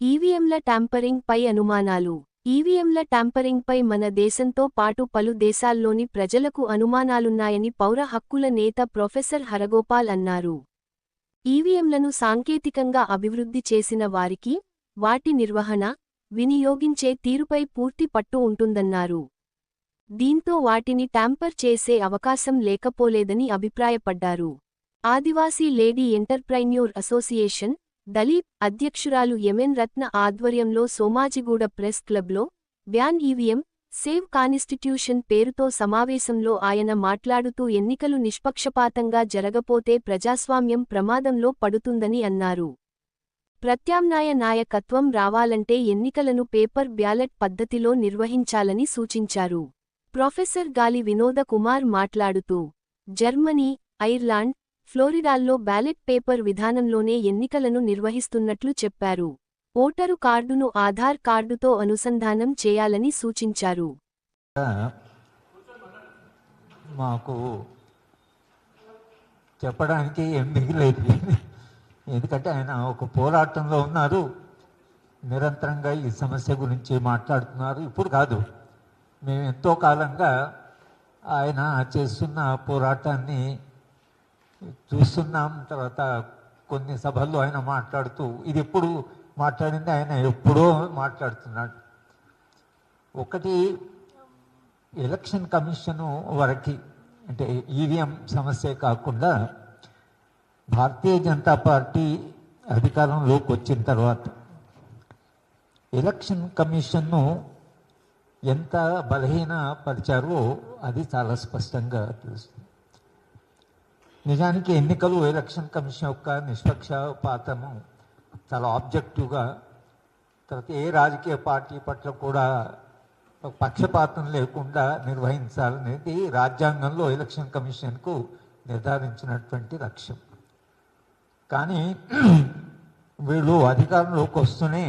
ఈవీఎంల ట్యాంపరింగ్పై అనుమానాలు. ఈవీఎంల ట్యాంపరింగ్పై మన దేశంతో పాటు పలు దేశాల్లోని ప్రజలకు అనుమానాలున్నాయని పౌర హక్కుల నేత ప్రొఫెసర్ హరగోపాల్ అన్నారు. ఈవీఎంలను సాంకేతికంగా అభివృద్ధి చేసిన వారికి వాటి నిర్వహణ వినియోగించే తీరుపై పూర్తి పట్టు ఉంటుందన్నారు. దీంతో వాటిని ట్యాంపర్ చేసే అవకాశం లేకపోలేదని అభిప్రాయపడ్డారు. Adivasi lady entrepreneur association Dalip అధ్యక్షురాలు ఎంఎన్ రత్న ఆధ్వర్యంలో సోమాజిగూడ ప్రెస్ క్లబ్లో వ్యాన్ ఈవీఎం సేవ్ కానిస్టిట్యూషన్ పేరుతో సమావేశంలో ఆయన మాట్లాడుతూ ఎన్నికలు నిష్పక్షపాతంగా జరగపోతే ప్రజాస్వామ్యం ప్రమాదంలో పడుతుందని అన్నారు. ప్రత్యామ్నాయ నాయకత్వం రావాలంటే ఎన్నికలను పేపర్ బ్యాలెట్ పద్ధతిలో నిర్వహించాలని సూచించారు. ప్రొఫెసర్ గాలి వినోద కుమార్ మాట్లాడుతూ జర్మనీ ఐర్లాండ్ ఫ్లోరిడాల్లో బ్యాలెట్ పేపర్ విధానంలోనే ఎన్నికలను నిర్వహిస్తున్నట్లు చెప్పారు. ఓటరు కార్డును ఆధార్ కార్డుతో అనుసంధానం చేయాలని సూచించారు. మాకు చెప్పడానికి ఏం మిగిలేదు. ఎందుకంటే ఆయన ఒక పోరాటంలో ఉన్నారు. నిరంతరంగా ఈ సమస్య గురించి మాట్లాడుతున్నారు. ఇప్పుడు కాదు. మేము ఎంతో కాలంగా ఆయన చేస్తున్న పోరాటాన్ని చూస్తున్నాం. తర్వాత కొన్ని సభల్లో ఆయన మాట్లాడుతూ ఇది ఎప్పుడు మాట్లాడింది? ఆయన ఎప్పుడో మాట్లాడుతున్నాడు. ఒకటి ఎలక్షన్ కమిషను వరకు అంటే ఈవీఎం సమస్య కాకుండా భారతీయ జనతా పార్టీ అధికారంలోకి వచ్చిన తర్వాత ఎలక్షన్ కమిషన్ను ఎంత బలహీనపరిచారో అది చాలా స్పష్టంగా తెలుస్తుంది. నిజానికి ఎన్నికలు ఎలక్షన్ కమిషన్ యొక్క నిష్పక్షపాతము చాలా ఆబ్జెక్టివ్గా తర్వాత ఏ రాజకీయ పార్టీ పట్ల కూడా పక్షపాతం లేకుండా నిర్వహించాలనేది రాజ్యాంగంలో ఎలక్షన్ కమిషన్కు నిర్ధారించినటువంటి లక్ష్యం. కానీ వీళ్ళు అధికారంలోకి వస్తూనే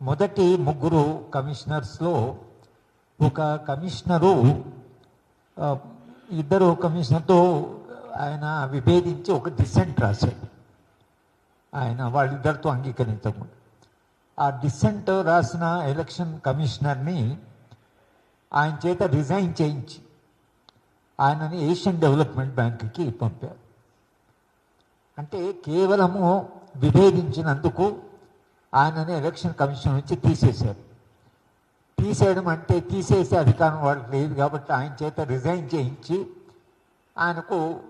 మొదటి ముగ్గురు కమిషనర్స్లో ఒక కమిషనరు ఇద్దరు కమిషనర్తో ఆయన విభేదించి ఒక డిసెంట్ రాశాడు. ఆయన వాళ్ళిద్దరితో అంగీకరించకుండా ఆ డిసెంట్ రాసిన ఎలక్షన్ కమిషనర్ని ఆయన చేత రిజైన్ చేయించి ఆయనని ఏషియన్ డెవలప్మెంట్ బ్యాంక్కి పంపారు. అంటే కేవలము విభేదించినందుకు ఆయనని ఎలక్షన్ కమిషన్ నుంచి తీసేశారు. తీసేయడం అంటే తీసేసే అధికారం వాళ్ళకి లేదు కాబట్టి ఆయన చేత రిజైన్ చేయించి ఆయనకు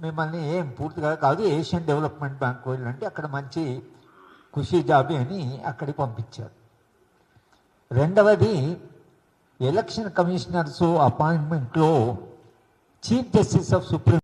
మిమ్మల్ని ఏం పూర్తిగా కాదు ఏషియన్ డెవలప్మెంట్ బ్యాంక్ వెళ్ళండి అక్కడ మంచి ఖుషీ జాబీ అని అక్కడికి పంపించారు. రెండవది ఎలక్షన్ కమిషనర్స్ అపాయింట్మెంట్లో చీఫ్ జస్టిస్ ఆఫ్ సుప్రీం